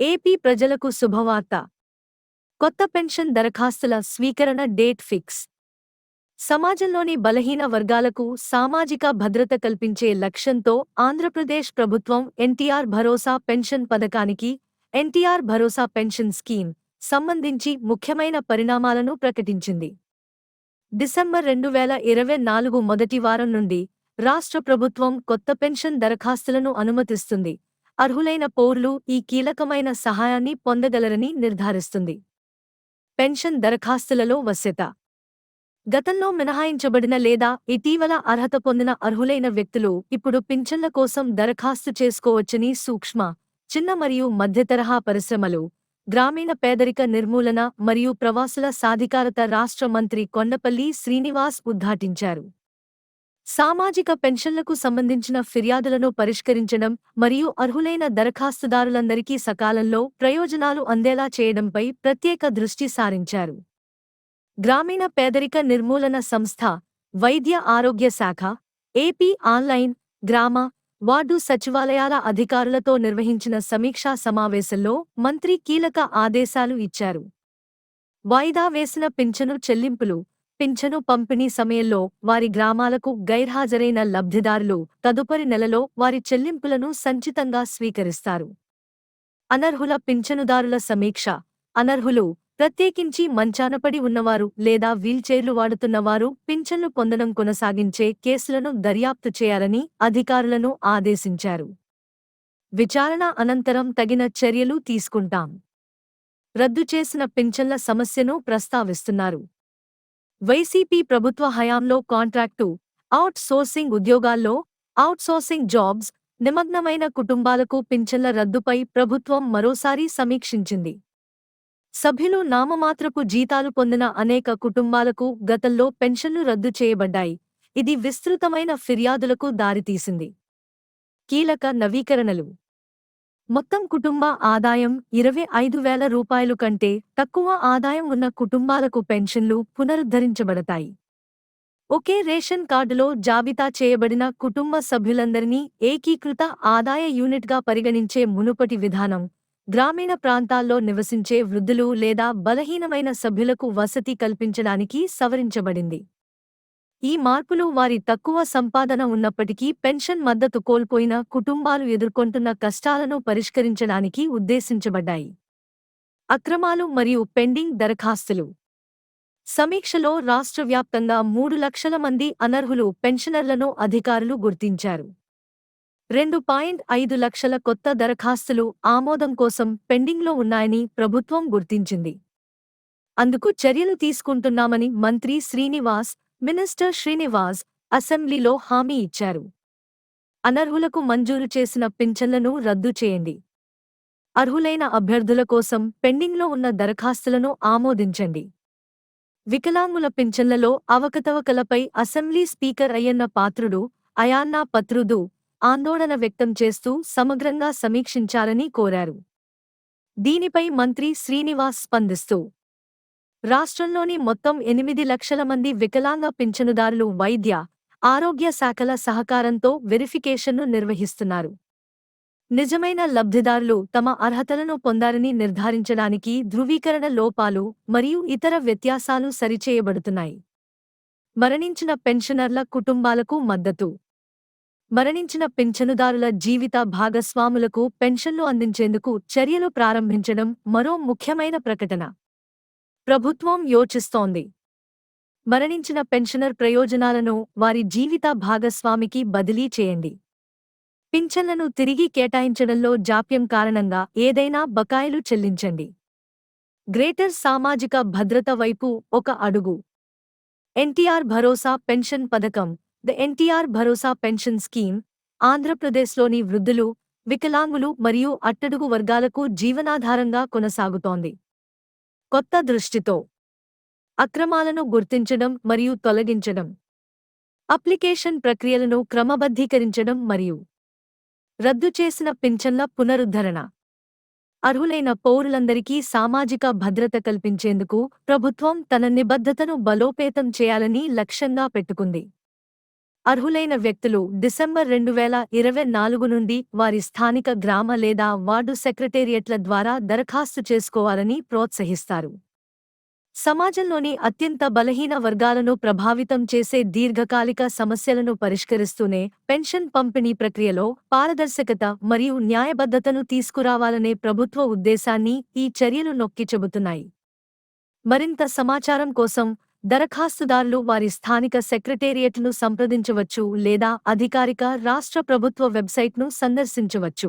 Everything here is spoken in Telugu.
ఏపీ ప్రజలకు శుభవార్త. కొత్త పెన్షన్ దరఖాస్తుల స్వీకరణ డేట్ ఫిక్స్. సమాజంలోని బలహీన వర్గాలకు సామాజిక భద్రత కల్పించే లక్ష్యంతో ఆంధ్రప్రదేశ్ ప్రభుత్వం ఎన్టీఆర్ భరోసా పెన్షన్ పథకానికి ఎన్టీఆర్ భరోసా పెన్షన్ స్కీమ్ సంబంధించి ముఖ్యమైన పరిణామాలను ప్రకటించింది. డిసెంబర్ రెండు వేల ఇరవై నాలుగు మొదటి వారం నుండి రాష్ట్ర ప్రభుత్వం కొత్త పెన్షన్ దరఖాస్తులను అనుమతిస్తుంది. అర్హులైన పౌరులు ఈ కీలకమైన సహాయాన్ని పొందగలరని నిర్ధారిస్తుంది. పెన్షన్ దరఖాస్తులలో వశ్యత. గతంలో మినహాయించబడిన లేదా ఇటీవల అర్హత పొందిన అర్హులైన వ్యక్తులు ఇప్పుడు పింఛన్ల కోసం దరఖాస్తు చేసుకోవచ్చని సూక్ష్మ చిన్న మరియు మధ్యతరహా పరిశ్రమలు గ్రామీణ పేదరిక నిర్మూలన మరియు ప్రవాసుల సాధికారత రాష్ట్ర మంత్రి కొండపల్లి శ్రీనివాస్ ఉద్ఘాటించారు. సామాజిక పెన్షన్లకు సంబంధించిన ఫిర్యాదులను పరిష్కరించడం మరియు అర్హులైన దరఖాస్తుదారులందరికీ సకాలంలో ప్రయోజనాలు అందేలా చేయడంపై ప్రత్యేక దృష్టి సారించారు. గ్రామీణ పేదరిక నిర్మూలన సంస్థ వైద్య ఆరోగ్య శాఖ ఏపీ ఆన్లైన్ గ్రామ వార్డు సచివాలయాల అధికారులతో నిర్వహించిన సమీక్షా సమావేశంలో మంత్రి కీలక ఆదేశాలు ఇచ్చారు. వాయిదా వేసిన పింఛను చెల్లింపులు పింఛను పంపిణీ సమయంలో వారి గ్రామాలకు గైర్హాజరైన లబ్ధిదారులు తదుపరి నెలలో వారి చెల్లింపులను సంచితంగా స్వీకరిస్తారు. అనర్హుల పింఛనుదారుల సమీక్ష. అనర్హులు ప్రత్యేకించి మంచానపడి ఉన్నవారు లేదా వీల్చైర్లు వాడుతున్నవారు పింఛన్లు పొందడం కొనసాగించే కేసులను దర్యాప్తు చేయాలని అధికారులను ఆదేశించారు. విచారణ అనంతరం తగిన చర్యలు తీసుకుంటాం. రద్దు చేసిన పింఛన్ల సమస్యను ప్రస్తావిస్తున్నారు. వైసీపీ ప్రభుత్వ హయాంలో కాంట్రాక్టు అవుట్ సోర్సింగ్ ఉద్యోగాల్లో అవుట్ సోర్సింగ్ జాబ్స్ నిమగ్నమైన కుటుంబాలకు పింఛన్ల రద్దుపై ప్రభుత్వం మరోసారి సమీక్షించింది. సభ్యులు నామమాత్రపు జీతాలు పొందిన అనేక కుటుంబాలకు గతంలో పెన్షన్లు రద్దు చేయబడ్డాయి. ఇది విస్తృతమైన ఫిర్యాదులకు దారితీసింది. కీలక నవీకరణలు. మొత్తం కుటుంబ ఆదాయం ఇరవై ఐదు వేల రూపాయలు కంటే తక్కువ ఆదాయం ఉన్న కుటుంబాలకు పెన్షన్లు పునరుద్ధరించబడతాయి. ఒకే రేషన్ కార్డులో జాబితా చేయబడిన కుటుంబ సభ్యులందరినీ ఏకీకృత ఆదాయ యూనిట్గా పరిగణించే మునుపటి విధానం గ్రామీణ ప్రాంతాల్లో నివసించే వృద్ధులు లేదా బలహీనమైన సభ్యులకు వసతి కల్పించడానికి సవరించబడింది. ఈ మార్పులు వారి తక్కువ సంపాదన ఉన్నప్పటికీ పెన్షన్ మద్దతు కోల్పోయిన కుటుంబాలు ఎదుర్కొంటున్న కష్టాలను పరిష్కరించడానికి ఉద్దేశించబడ్డాయి. అక్రమాలు మరియు పెండింగ్ దరఖాస్తులు. సమీక్షలో రాష్ట్ర వ్యాప్తంగా మూడు లక్షల మంది అనర్హులు పెన్షనర్లను అధికారులు గుర్తించారు. రెండు పాయింట్ ఐదు లక్షల కొత్త దరఖాస్తులు ఆమోదం కోసం పెండింగ్లో ఉన్నాయని ప్రభుత్వం గుర్తించింది. అందుకు చర్యలు తీసుకుంటున్నామని మంత్రి శ్రీనివాస్ మినిస్టర్ శ్రీనివాస్ అసెంబ్లీలో హామీ ఇచ్చారు. అనర్హులకు మంజూరు చేసిన పింఛన్లను రద్దు చేయండి. అర్హులైన అభ్యర్థుల కోసం పెండింగ్లో ఉన్న దరఖాస్తులను ఆమోదించండి. వికలాంగుల పింఛన్లలో అవకతవకలపై అసెంబ్లీ స్పీకర్ అయ్యన్న పాత్రుడు అయాన్నా పత్రుదు ఆందోళన వ్యక్తం చేస్తూ సమగ్రంగా సమీక్షించాలని కోరారు. దీనిపై మంత్రి శ్రీనివాస్ స్పందిస్తూ రాష్ట్రంలోని మొత్తం ఎనిమిది లక్షల మంది వికలాంగ పింఛనుదారులు వైద్య ఆరోగ్య శాఖల సహకారంతో వెరిఫికేషన్ను నిర్వహిస్తున్నారు. నిజమైన లబ్ధిదారులు తమ అర్హతలను పొందారని నిర్ధారించడానికి ధృవీకరణ లోపాలు మరియు ఇతర వ్యత్యాసాలు సరిచేయబడుతున్నాయి. మరణించిన పెన్షనర్ల కుటుంబాలకు మద్దతు. మరణించిన పింఛనుదారుల జీవిత భాగస్వాములకు పెన్షన్లు అందించేందుకు చర్యలు ప్రారంభించడం మరో ముఖ్యమైన ప్రకటన. ప్రభుత్వం యోచిస్తోంది. మరణించిన పెన్షనర్ ప్రయోజనాలను వారి జీవిత భాగస్వామికి బదిలీ చేయండి. పింఛన్లను తిరిగి కేటాయించడంలో జాప్యం కారణంగా ఏదైనా బకాయిలు చెల్లించండి. గ్రేటర్ సామాజిక భద్రత వైపు ఒక అడుగు. ఎన్టీఆర్ భరోసా పెన్షన్ పథకం. The NTR Bharosa pension scheme ఆంధ్రప్రదేశ్లోని వృద్ధులు వికలాంగులు మరియు అట్టడుగు వర్గాలకు జీవనాధారంగా కొనసాగుతోంది. కొత్త దృష్టితో. అక్రమాలను గుర్తించడం మరియు తొలగించడం. అప్లికేషన్ ప్రక్రియలను క్రమబద్ధీకరించడం మరియు రద్దు చేసిన పింఛన్ల పునరుద్ధరణ. అర్హులైన పౌరులందరికీ సామాజిక భద్రత కల్పించేందుకు ప్రభుత్వం తన నిబద్ధతను బలోపేతం చేయాలని లక్ష్యంగా పెట్టుకుంది. అర్హులైన వ్యక్తులు డిసెంబర్ రెండు వేల ఇరవై నాలుగు నుండి వారి స్థానిక గ్రామ లేదా వార్డు సెక్రటేరియట్ల ద్వారా దరఖాస్తు చేసుకోవాలని ప్రోత్సహిస్తారు. సమాజంలోని అత్యంత బలహీన వర్గాలను ప్రభావితం చేసే దీర్ఘకాలిక సమస్యలను పరిష్కరిస్తూనే పెన్షన్ పంపిణీ ప్రక్రియలో పారదర్శకత మరియు న్యాయబద్ధతను తీసుకురావాలనే ప్రభుత్వ ఉద్దేశాన్ని ఈ చర్యలు నొక్కి చెబుతున్నాయి. మరింత సమాచారం కోసం దరఖాస్తుదారులు వారి స్థానిక సెక్రటేరియట్ను సంప్రదించవచ్చు లేదా అధికారిక రాష్ట్ర ప్రభుత్వ వెబ్సైట్ను సందర్శించవచ్చు.